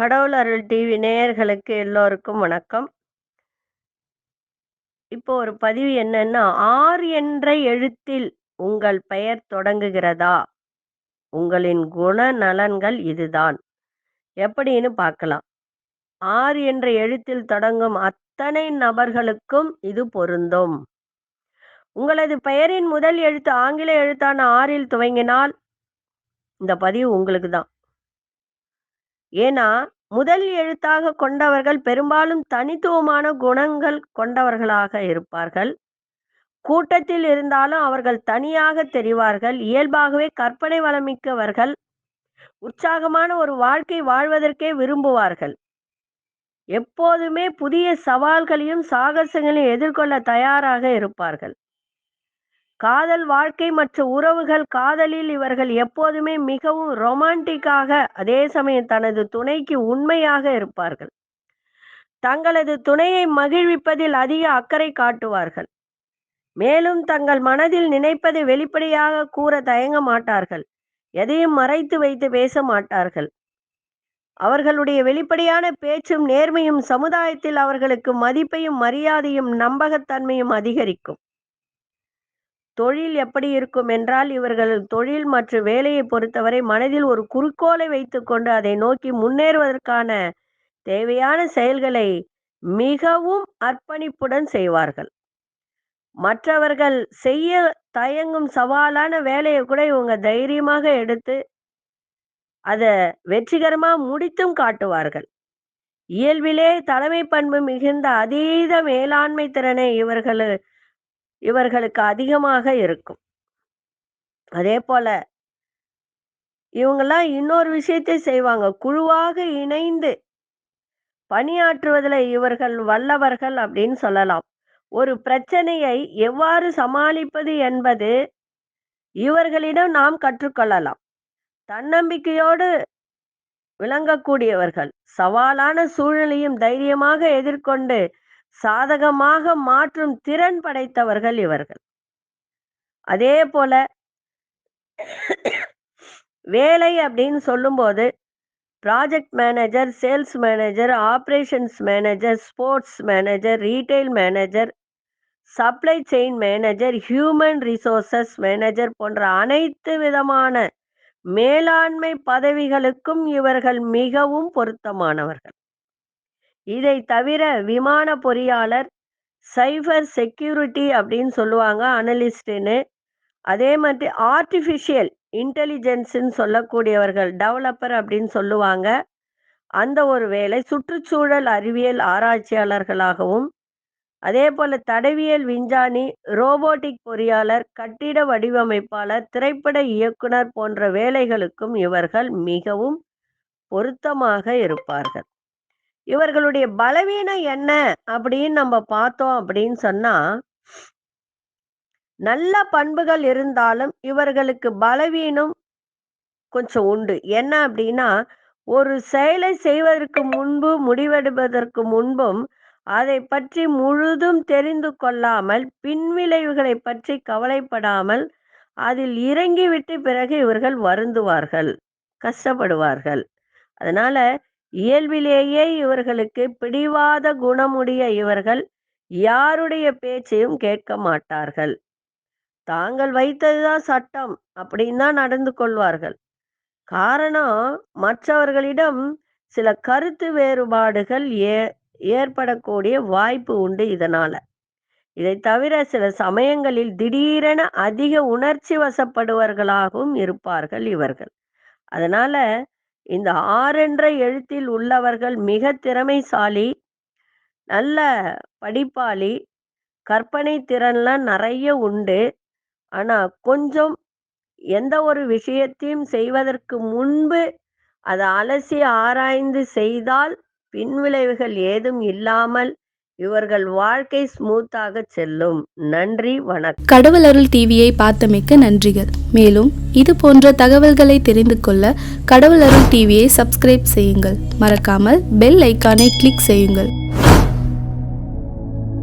கடவுள் அருள் டிவி நேயர்களுக்கு எல்லோருக்கும் வணக்கம். இப்போ ஒரு பதிவு என்னன்னா, "ஆர் என்ற எழுத்தில் உங்கள் பெயர் தொடங்குகிறதா? உங்களின் குண நலன்கள் இதுதான்." எப்படின்னு பார்க்கலாம். ஆர் என்ற எழுத்தில் தொடங்கும் அத்தனை நபர்களுக்கும் இது பொருந்தும். உங்களது பெயரின் முதல் எழுத்து ஆங்கில எழுத்தான ஆறில் துவங்கினால், இந்த பதிவு உங்களுக்கு தான். ஏன்னா, முதல் எழுத்தாக கொண்டவர்கள் பெரும்பாலும் தனித்துவமான குணங்கள் கொண்டவர்களாக இருப்பார்கள். கூட்டத்தில் இருந்தாலும் அவர்கள் தனியாக தெரிவார்கள். இயல்பாகவே கற்பனை வளமிக்கவர்கள். உற்சாகமான ஒரு வாழ்க்கை வாழ்வதற்கே விரும்புவார்கள். எப்போதுமே புதிய சவால்களையும், சாகசங்களையும் எதிர்கொள்ள தயாராக இருப்பார்கள். காதல் வாழ்க்கை மற்றும் உறவுகள் காதலில் இவர்கள் எப்போதுமே மிகவும் ரொமான்டிக்காக, அதே சமயம் தனது துணைக்கு உண்மையாக இருப்பார்கள். தங்களது துணையை மகிழ்விப்பதில் அதிக அக்கறை காட்டுவார்கள். மேலும் தங்கள் மனதில் நினைப்பதை வெளிப்படையாக கூற தயங்க மாட்டார்கள். எதையும் மறைத்து வைத்து பேச மாட்டார்கள். அவர்களுடைய வெளிப்படையான பேச்சும், நேர்மையும் சமுதாயத்தில் அவர்களுக்கு மதிப்பையும், மரியாதையும், நம்பகத்தன்மையும் அதிகரிக்கும். தொழில் எப்படி இருக்கும் என்றால், இவர்கள் தொழில் மற்றும் வேலையை பொறுத்தவரை மனதில் ஒரு குறிக்கோளை வைத்துக்கொண்டு அதை நோக்கி முன்னேறுவதற்கான தேவையான செயல்களை மிகவும் அர்ப்பணிப்புடன் செய்வார்கள். மற்றவர்கள் செய்ய தயங்கும் சவாலான வேலையை கூட இவங்க தைரியமாக எடுத்து, அதை வெற்றிகரமாக முடித்தும் காட்டுவார்கள். இயல்பிலே தலைமை பண்பு மிகுந்த அதீத மேலாண்மை திறனை இவர்கள் இவர்களுக்கு அதிகமாக இருக்கும். அதே போல இவங்கெல்லாம் இன்னொரு விஷயத்தை செய்வாங்க. குழுவாக இணைந்து பணியாற்றுவதில் இவர்கள் வல்லவர்கள் அப்படின்னு சொல்லலாம். ஒரு பிரச்சனையை எவ்வாறு சமாளிப்பது என்பது இவர்களிடம் நாம் கற்றுக்கொள்ளலாம். தன்னம்பிக்கையோடு விளங்கக்கூடியவர்கள். சவாலான சூழலையும் தைரியமாக எதிர்கொண்டு சாதகமாக மாற்றும் திறன் படைத்தவர்கள் இவர்கள். அதே போல வேலை அப்படின்னு சொல்லும்போது, project manager, sales manager, operations manager, sports manager, retail manager, supply chain manager, human resources manager போன்ற அனைத்து விதமான மேலாண்மை பதவிகளுக்கும் இவர்கள் மிகவும் பொருத்தமானவர்கள். இதை தவிர விமான பொறியாளர், சைபர் செக்யூரிட்டி அப்படின்னு சொல்லுவாங்க அனலிஸ்ட்டுன்னு அதே மாதிரி ஆர்ட்டிஃபிஷியல் இன்டெலிஜென்ஸ்ன்னு சொல்லக்கூடியவர்கள் டெவலப்பர் அப்படின்னு சொல்லுவாங்க. அந்த ஒரு வேலை. சுற்றுச்சூழல் அறிவியல் ஆராய்ச்சியாளர்களாகவும், அதே போல் தடவியல் விஞ்ஞானி, ரோபோட்டிக் பொறியாளர், கட்டிட வடிவமைப்பாளர், திரைப்பட இயக்குனர் போன்ற வேலைகளுக்கும் இவர்கள் மிகவும் பொருத்தமாக இருப்பார்கள். இவர்களுடைய பலவீனம் என்ன அப்படின்னு நம்ம பார்த்தோம் அப்படின்னு சொன்னா நல்ல பண்புகள் இருந்தாலும் இவர்களுக்கு பலவீனம் கொஞ்சம் உண்டு. என்ன அப்படின்னா, ஒரு செயலை செய்வதற்கு முன்பு, முடிவெடுப்பதற்கு முன்பும் அதை பற்றி முழுதும் தெரிந்து கொள்ளாமல், பின்விளைவுகளைப் பற்றி கவலைப்படாமல், அதில் இறங்கிவிட்டு பிறகு இவர்கள் வருந்துவார்கள். கஷ்டப்படுவார்கள். அதனால இயல்பிலேயே இவர்களுக்கு பிடிவாத குணமுடைய இவர்கள் யாருடைய பேச்சையும் கேட்க மாட்டார்கள். தாங்கள் வைத்தது தான் சட்டம் அப்படின்னு தான் நடந்து கொள்வார்கள். காரணம் மற்றவர்களிடம் சில கருத்து வேறுபாடுகள் ஏ ஏற்படக்கூடிய வாய்ப்பு உண்டு இதனால. இதை தவிர சில சமயங்களில் திடீரென அதிக உணர்ச்சி வசப்படுவர்களாகவும் இருப்பார்கள் இவர்கள். அதனால இந்த ஆறென்ற என்ற எழுத்தில் உள்ளவர்கள் மிக திறமைசாலி, நல்ல படிப்பாளி, கற்பனை திறன்லாம் நிறைய உண்டு. ஆனா கொஞ்சம் எந்த ஒரு விஷயத்தையும் செய்வதற்கு முன்பு அதை அலசி ஆராய்ந்து செய்தால், பின்விளைவுகள் ஏதும் இல்லாமல் இவர்கள் வாழ்க்கை ஸ்மூத்தாக செல்லும். நன்றி, வணக்கம். கடவுள் அருள் டிவியை பார்த்தமைக்க நன்றிகள். மேலும் இது போன்ற தகவல்களை தெரிந்து கொள்ள கடவுள் அருள் டிவியை சப்ஸ்கிரைப் செய்யுங்கள். மறக்காமல் பெல் ஐகானை கிளிக் செய்யுங்கள்.